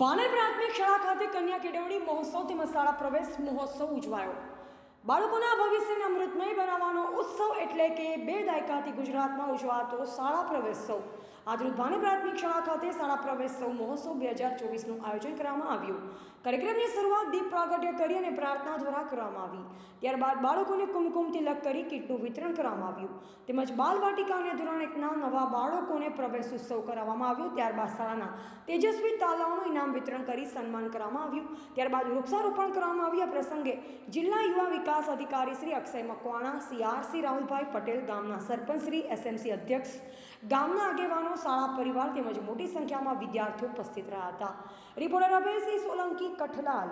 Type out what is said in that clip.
ભાનેર પ્રાથમિક શાળા ખાતે કન્યા કેળવણી મહોત્સવ તેમજ શાળા પ્રવેશ મહોત્સવ ઉજવાયો. બાળકોના ભવિષ્યને અમૃતમય બનાવવાનો ઉત્સવ એટલે કે બે દાયકાથી ગુજરાતમાં ઉજવાતો શાળા પ્રવેશોત્સવ. આજરોજ ભાને પ્રાથમિક શાળા ખાતે શાળા પ્રવેશોત્સવ મહોત્સવ બે હજાર ચોવીસનું આયોજન કરવામાં આવ્યું. કાર્યક્રમની શરૂઆત દીપ પ્રાગટ્ય કરી અને પ્રાર્થના દ્વારા કરવામાં આવી. ત્યારબાદ બાળકોને કુમકુમ તિલક કરી કીટનું વિતરણ કરવામાં આવ્યું. તેમજ બાલવાટિકા અને ધોરણ એકના નવા બાળકોને પ્રવેશ ઉત્સવ કરાવવામાં આવ્યો. ત્યારબાદ શાળાના તેજસ્વી તાલાઓનું ઇનામ વિતરણ કરી સન્માન કરવામાં આવ્યું. ત્યારબાદ વૃક્ષારોપણ કરવામાં આવ્યું. આ પ્રસંગે જિલ્લા યુવા વિકાસ અધિકારી શ્રી અક્ષય મકવાણા સીઆરસી રાહુલભાઈ પટેલ, ગામના સરપંચ શ્રી એસએમસી અધ્યક્ષ, ગામના આગેવાનો, શાળા પરિવાર તેમજ મોટી સંખ્યામાં વિદ્યાર્થીઓ ઉપસ્થિત રહ્યા હતા. રિપોર્ટર અભયસિંહ સોલંકી કઠલાલ